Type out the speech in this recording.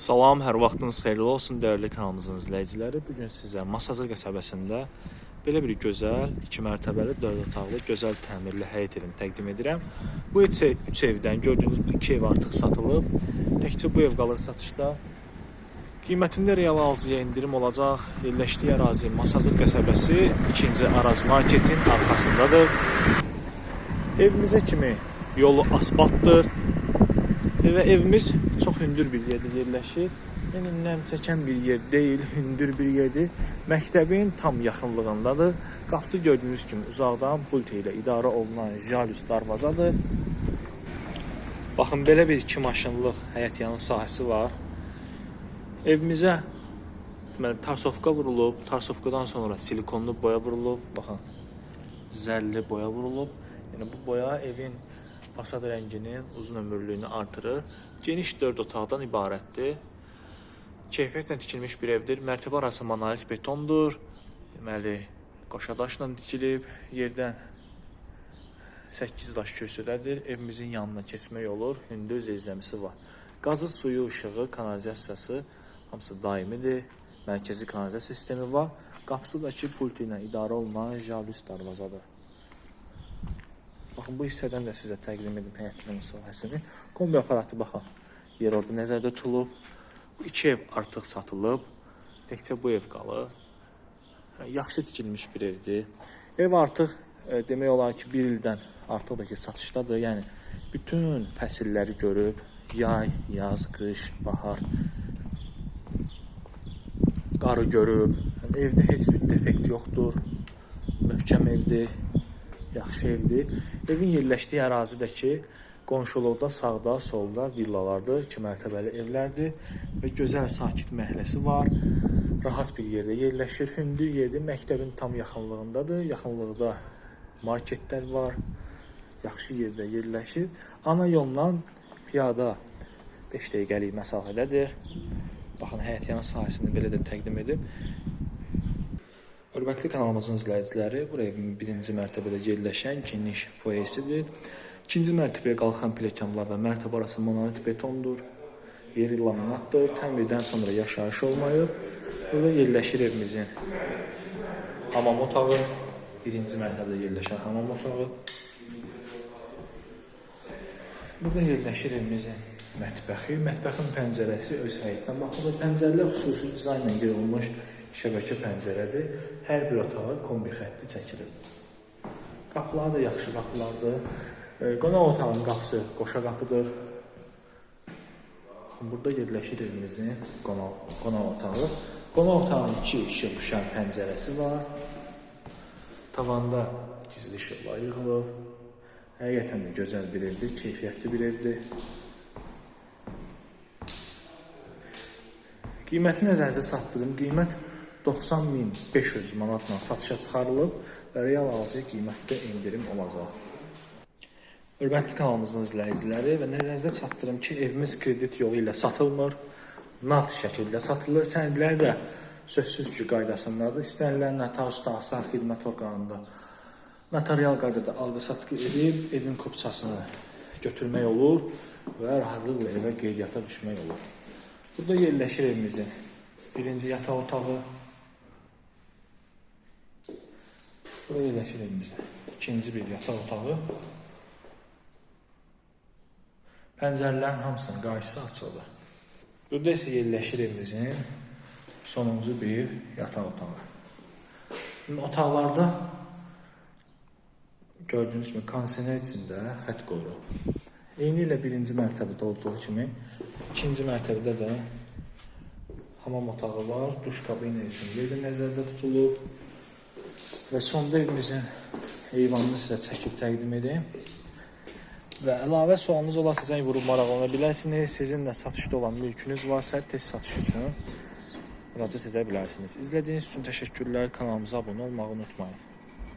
Salam, hər vaxtınız xeyirli olsun dəyərli kanalımızın izləyiciləri. Bu gün sizə Masazır qəsəbəsində belə bir gözəl, 2 mərtəbəli, 4 otaqlı, gözəl təmirli həyət evini təqdim edirəm. Bu 3 ev, üç evdən gördüyünüz bu 2 ev artıq satılıb. Təkcə bu ev qalır satışda. Qiymətində real alıcıya indirim olacaq. Yerləşdiyi ərazi Masazır qəsəbəsi 2-ci Araz marketin arxasındadır. Evimizə kimi yolu asfaltdır. Və evimiz çox hündür bir yerdə yerləşir. Yəni nəm çəkən bir yer deyil, hündür bir yerdir. Məktəbin tam yaxınlığındadır. Qapısı gördüyünüz kimi uzaqdan pult ilə idarə olunan jalüz darvazadır. Baxın belə bir 2 maşınlıq həyət yanı sahəsi var. Evimizə deməli tarsovka vurulub, tarsovkadan sonra silikonlu boya vurulub. Baxın. Zərli boya vurulub. Yəni bu boya evin fasad rənginin uzun ömürlüyünü artırır. Geniş 4 otaqdan ibarətdir. Keyfiyyətlə tikilmiş bir evdir. Mərtəbə arası monolit betondur. Deməli, qoşadaşla tikilib. Yerdən 8 daş kürsüdədir. Evimizin yanına keçmək olur. Hündür zirzəmisi var. Qazı, suyu, işığı, kanalizasiyası hamısı daimidir. Mərkəzi kanalizasiya sistemi var. Qapısı da ki pult ilə idarə olunan jalüz darvazadır. Baxın bu hissədən də sizə təqdim edim həyətlərin sahəsini. Kombi aparatı baxın. Yer orada nəzərdə tutulub. Bu iki ev artıq satılıb. Təkcə bu ev qalır. Yaxşı tikilmiş bir evdir. Ev artıq e, demək olar ki, bir ildən artıq da ki satışdadır. Yəni bütün fəsilləri görüb. Yay, yaz, qış, bahar. Qarı görüb. Yəni, evdə heç bir defekt yoxdur. Möhkəm evdir yaxşı evdir. Evin yerləşdiyi ərazidəki qonşuluqda sağda, solda villalardır, 2 mərtəbəli evlərdir və gözəl sakit məhəlləsi var. Rahat bir yerdə yerləşir. Hündür yerdir. Məktəbin tam yaxınlığındadır. Yaxınlıqda marketlər var. Yaxşı yerdə yerləşir. Ana yolla piyada 5 dəqiqəlik məsafədədir. Baxın həyət yanı sahəsini belə də təqdim edib. Hörmətli kanalımızın izləyiciləri, bura evin birinci mərtəbədə yerləşən geniş foyesidir. İkinci mərtəbəyə qalxan pilləkənlər və mərtəbə arası monolit betondur. Yeri laminatdır. Təmirdən sonra yaşayış olmayıb. Burada yerləşir evimizin hamam otağı. Birinci mərtəbədə yerləşən hamam otağı. Burada yerləşir evimizin mətbəxi. Mətbəxin pəncərəsi öz həyətinə baxılır. Pəncərələr xüsusi dizaynla qırılmış şəbəkə pəncərədir. Hər bir otağa kombi xətti çəkilib. Qapıları da yaxşı qapılardır. E, Qonaq otağının qapısı qoşa qapıdır. Burada yerləşir evimizin qonaq, qonaq otağı. Qonaq otağının iki işıq düşən pəncərəsi var. Tavanda gizli işıqlar yığılıb. Həqiqətən də gözəl bir evdir, keyfiyyətli bir evdir. Qiyməti nəzərinizə çatdırım. Qiymət 90.500 manatla satışa çıxarılıb və real alıcı qiymətdə endirim olacaq. Hörmətli kanalımızın izləyiciləri və nəzərinizə çatdırım ki, evimiz kredit yolu ilə satılmır. Nağd şəkildə satılır. Sənədləri də sözsüz ki, qaydasındadır. İstənilən notar sahə xidmət orqanında notarial qaydada alqı-satqı edib evin kopçasını götürmək olur və rahatlıqla evə qeydiyyata düşmək olur. Burada yerləşir evimizin birinci yataq otağı. Burada yerləşir evimizin ikinci bir yataq otağı. Pəncərələrin hamısının qarşısı açılır. Burada isə yerləşir evimizin sonuncu bir yataq otağı. Şimdi otaqlarda gördüyünüz kimi kondisioner içində xətt qoyulub. Eyni ilə birinci mərtəbədə olduğu kimi ikinci mərtəbədə də hamam otağı var, duş kabini üçün yeri nəzərdə tutulub və sonda evimizin eyvanını sizə çəkib təqdim edeyim. Və əlavə sualınız olarsa zəng vurub maraqlana bilərsiniz. Sizin də satışda olan mülkünüz varsa tez satış üçün müraciət edə bilərsiniz. İzlədiyiniz üçün təşəkkürlər. Kanalımıza abunə olmağı unutmayın.